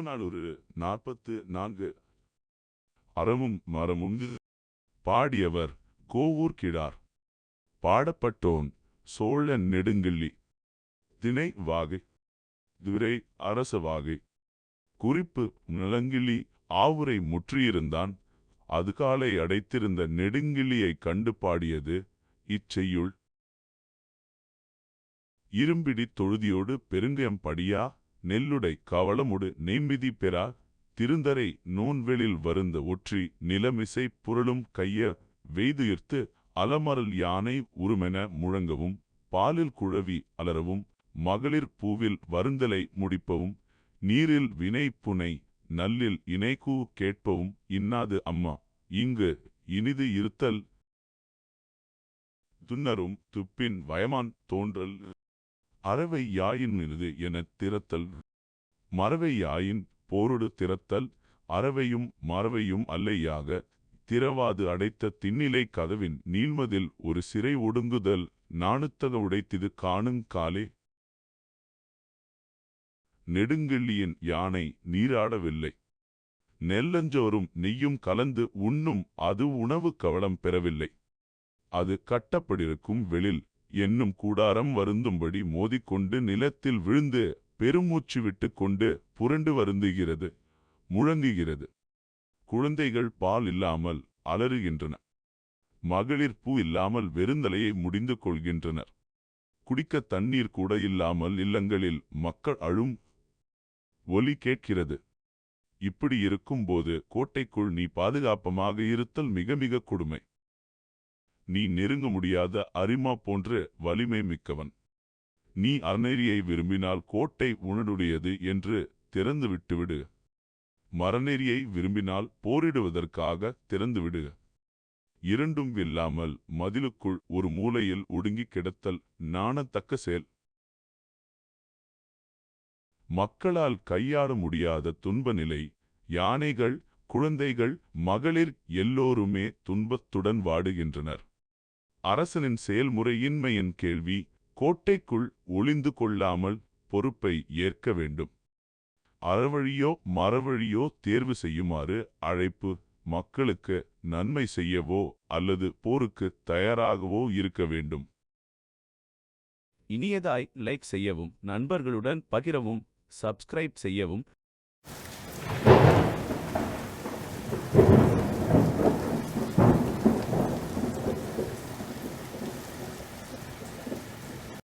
புறநானூறு நாற்பத்து நான்கு அறமும் மரமும் பாடியவர் கோவூர் கிடார் பாடப்பட்டோன் சோழன் நெடுங்கிள்ளி. திணை வாகை. துரை அரச வாகை. குறிப்பு நலங்கிள்ளி ஆவுரை முற்றியிருந்தான். அது காலை அடைத்திருந்த நெடுங்கிள்ளியைக் கண்டு பாடியது இச்செய்யுள். இரும்பிடி தொழுதியோடு பெருங்கயம் படியா? நெல்லுடை கவளமுடு நெய்மிதி பெறா திருந்தரை நோன்வெளில் வருந்த ஒற்றி நிலமிசை புரளும் கைய வெய்துயிர்த்து அலமரல் யானை உருமென முழங்கவும் பாலில் குழவி அலறவும் மகளிர் பூவில் வருந்தலை முடிப்பவும் நீரில் வினை புனை நல்லில் இணைக்கூ கேட்பவும் இன்னாது அம்மா இங்கு இனிது இருத்தல் துன்னரும் துப்பின் வயமான் தோன்றல். அறவை யாயின் மினது எனத் திறத்தல். மறவை யாயின் போரொடு திறத்தல். அறவையும் மறவையும் அல்லையாக திறவாது அடைத்த திண்ணிலை கதவின் நீள்மதில் ஒரு சிறை ஒடுங்குதல். நாணுத்தக உடைத்திது காணுங் காலே. நெடுங்கிள்ளியின் யானை நீராடவில்லை. நெல்லஞ்சோறும் நெய்யும் கலந்து உண்ணும் அது உணவு கவளம் பெறவில்லை. அது கட்டப்படிருக்கும் வெளில் என்னும் கூடாரம் வருந்தும்படி மோதிக்கொண்டு நிலத்தில் விழுந்து பெருமூச்சு விட்டுக் கொண்டு புரண்டு வருந்துகிறது முழங்குகிறது. குழந்தைகள் பால் இல்லாமல் அலறுகின்றன. மகளிர் பூ இல்லாமல் வெறுந்தலையை முடிந்து கொள்கின்றனர். குடிக்க தண்ணீர் கூட இல்லாமல் இல்லங்களில் மக்கள் அழும் ஒலி கேட்கிறது. இப்படி இருக்கும்போது கோட்டைக்குள் நீ பாதுகாப்பமாக இருத்தல் மிக மிக கொடுமை. நீ நெருங்க முடியாத அரிமா போன்று வலிமை மிக்கவன். நீ அறநெறியை விரும்பினால் கோட்டை உனடுடையது என்று திறந்து விட்டுவிடு மரநெறியை விரும்பினால் போரிடுவதற்காக திறந்துவிடு. இரண்டும் இல்லாமல் மதிலுக்குள் ஒரு மூலையில் ஒடுங்கி கிடத்தல் நாணத்தக்க செயல். மக்களால் கையாள முடியாத துன்ப நிலை யானைகள் குழந்தைகள் மகளிர் எல்லோருமே துன்பத்துடன் வாடுகின்றனர். அரசனின் செயல்முறையின்மையின் கேள்வி கோட்டைக்குள் ஒளிந்து கொள்ளாமல் பொறுப்பை ஏற்க வேண்டும். அறவழியோ மறவழியோ தேர்வு செய்யுமாறு அழைப்பு மக்களுக்கு நன்மை செய்யவோ அல்லது போருக்கு தயாராகவோ இருக்க வேண்டும். இனியதாய் லைக் செய்யவும் நண்பர்களுடன் பகிரவும் சப்ஸ்கிரைப் செய்யவும்